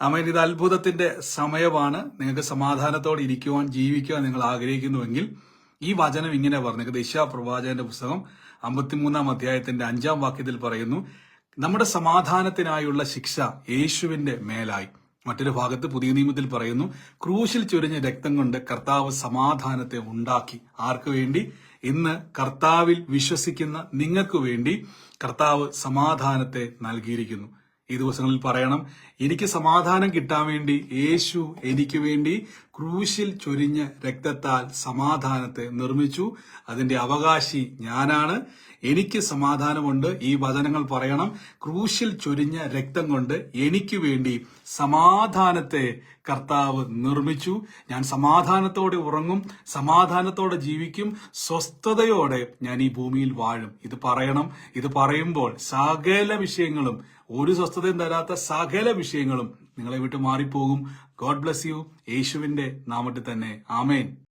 അമേൻ ഇത് അത്ഭുതത്തിന്റെ സമയമാണ്. നിങ്ങൾക്ക് സമാധാനത്തോടെ ഇരിക്കുവാൻ ജീവിക്കുവാൻ നിങ്ങൾ ആഗ്രഹിക്കുന്നുവെങ്കിൽ ഈ വചനം ഇങ്ങനെ പറഞ്ഞു. ദിശാ പ്രവാചകന്റെ പുസ്തകം അമ്പത്തിമൂന്നാം അധ്യായത്തിന്റെ അഞ്ചാം വാക്യത്തിൽ പറയുന്നു നമ്മുടെ സമാധാനത്തിനായുള്ള ശിക്ഷ യേശുവിന്റെ മേലായി. മറ്റൊരു ഭാഗത്ത് പുതിയ നിയമത്തിൽ പറയുന്നു ക്രൂശിൽ ചൊരിഞ്ഞ രക്തം കൊണ്ട് കർത്താവ് സമാധാനത്തെ ഉണ്ടാക്കി. ആർക്കു വേണ്ടി? ഇന്ന് കർത്താവിൽ വിശ്വസിക്കുന്ന നിങ്ങൾക്ക് വേണ്ടി കർത്താവ് സമാധാനത്തെ നൽകിയിരിക്കുന്നു. ഈ ദിവസങ്ങളിൽ പറയണം എനിക്ക് സമാധാനം കിട്ടാൻ വേണ്ടി യേശു എനിക്ക് വേണ്ടി ക്രൂശിൽ ചൊരിഞ്ഞ രക്തത്താൽ സമാധാനത്തെ നിർമ്മിച്ചു. അതിന്റെ അവകാശി ഞാനാണ്. എനിക്ക് സമാധാനമുണ്ട്. ഈ വചനങ്ങൾ പറയണം. ക്രൂശിൽ ചൊരിഞ്ഞ രക്തം കൊണ്ട് എനിക്ക് വേണ്ടി സമാധാനത്തെ കർത്താവ് നിർമ്മിച്ചു. ഞാൻ സമാധാനത്തോടെ ഉറങ്ങും. സമാധാനത്തോടെ ജീവിക്കും. സ്വസ്ഥതയോടെ ഞാൻ ഈ ഭൂമിയിൽ വാഴും. ഇത് പറയണം. ഇത് പറയുമ്പോൾ സകല വിഷയങ്ങളും ഒരു സ്വസ്ഥതയും തരാത്ത സകല വിഷയങ്ങളും നിങ്ങളെ വിട്ട് മാറിപ്പോകും. ഗോഡ് ബ്ലസ് യു യേശുവിന്റെ നാമത്തിൽ തന്നെ. ആമേൻ.